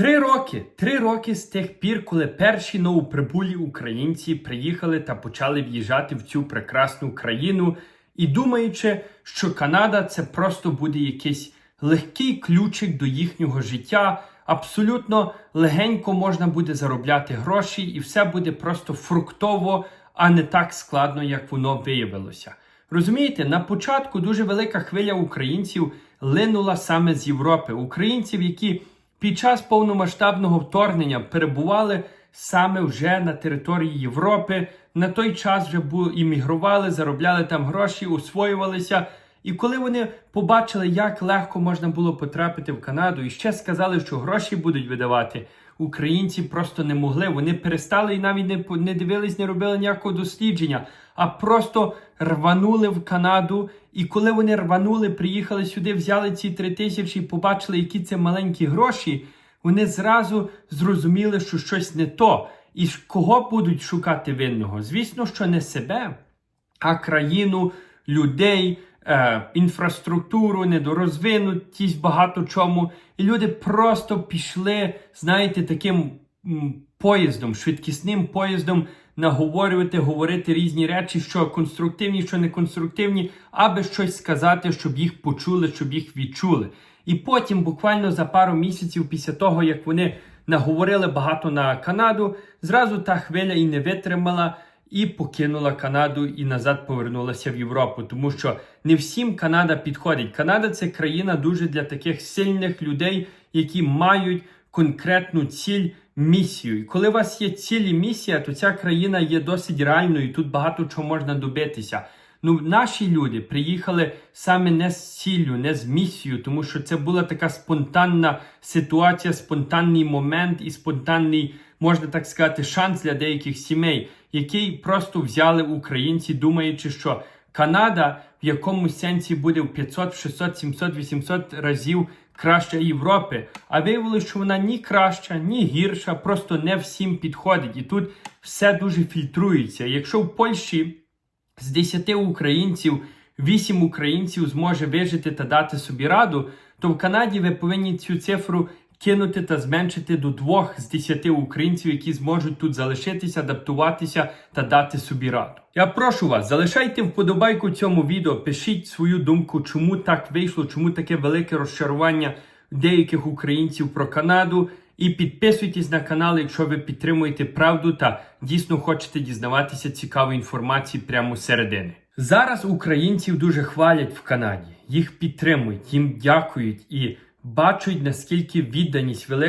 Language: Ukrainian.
Три роки, три роки з тих пір, коли перші новоприбулі українці приїхали та почали в'їжджати в цю прекрасну країну, і думаючи, що Канада це просто буде якийсь легкий ключик до їхнього життя, абсолютно легенько можна буде заробляти гроші, і все буде просто фруктово, а не так складно, як воно виявилося. Розумієте, на початку дуже велика хвиля українців линула саме з Європи. Українців, які під час повномасштабного вторгнення перебували саме вже на території Європи. На той час вже іммігрували, заробляли там гроші, освоювалися. І коли вони побачили, як легко можна було потрапити в Канаду, і ще сказали, що гроші будуть видавати, українці просто не могли. Вони перестали і навіть не, не дивились, не робили ніякого дослідження, а просто рванули в Канаду. І коли вони рванули, приїхали сюди, взяли ці три тисячі, побачили, які це маленькі гроші, вони зразу зрозуміли, що щось не то. І кого будуть шукати винного? Звісно, що не себе, а країну, людей, е, інфраструктуру, недорозвинутість, багато чому. І люди просто пішли, знаєте, таким поїздом, швидкісним поїздом наговорювати, говорити різні речі, що конструктивні, що не конструктивні, аби щось сказати, щоб їх почули, щоб їх відчули. І потім, буквально за пару місяців після того, як вони наговорили багато на Канаду, зразу та хвиля і не витримала і покинула Канаду і назад повернулася в Європу, тому що не всім Канада підходить. Канада це країна дуже для таких сильних людей, які мають конкретну ціль, місію. І коли у вас є ціль і місія, то ця країна є досить реальною. Тут багато чого можна добитися. Ну, наші люди приїхали саме не з ціллю, не з місією, тому що це була така спонтанна ситуація, спонтанний момент і спонтанний, можна так сказати, шанс для деяких сімей, який просто взяли українці, думаючи, що Канада в якомусь сенсі буде в 500, 600, 700, 800 разів краща Європи. А виявилося, що вона ні краща, ні гірша, просто не всім підходить. І тут все дуже фільтрується. Якщо в Польщі з 10 українців 8 українців зможе вижити та дати собі раду, то в Канаді ви повинні цю цифру кинути та зменшити до 2 з 10 українців, які зможуть тут залишитися, адаптуватися та дати собі раду. Я прошу вас, залишайте вподобайку цьому відео, пишіть свою думку, чому так вийшло, чому таке велике розчарування деяких українців про Канаду. І підписуйтесь на канал, якщо ви підтримуєте правду та дійсно хочете дізнаватися цікавої інформації прямо середини. Зараз українців дуже хвалять в Канаді, їх підтримують, їм дякують і бачать наскільки відданість велика.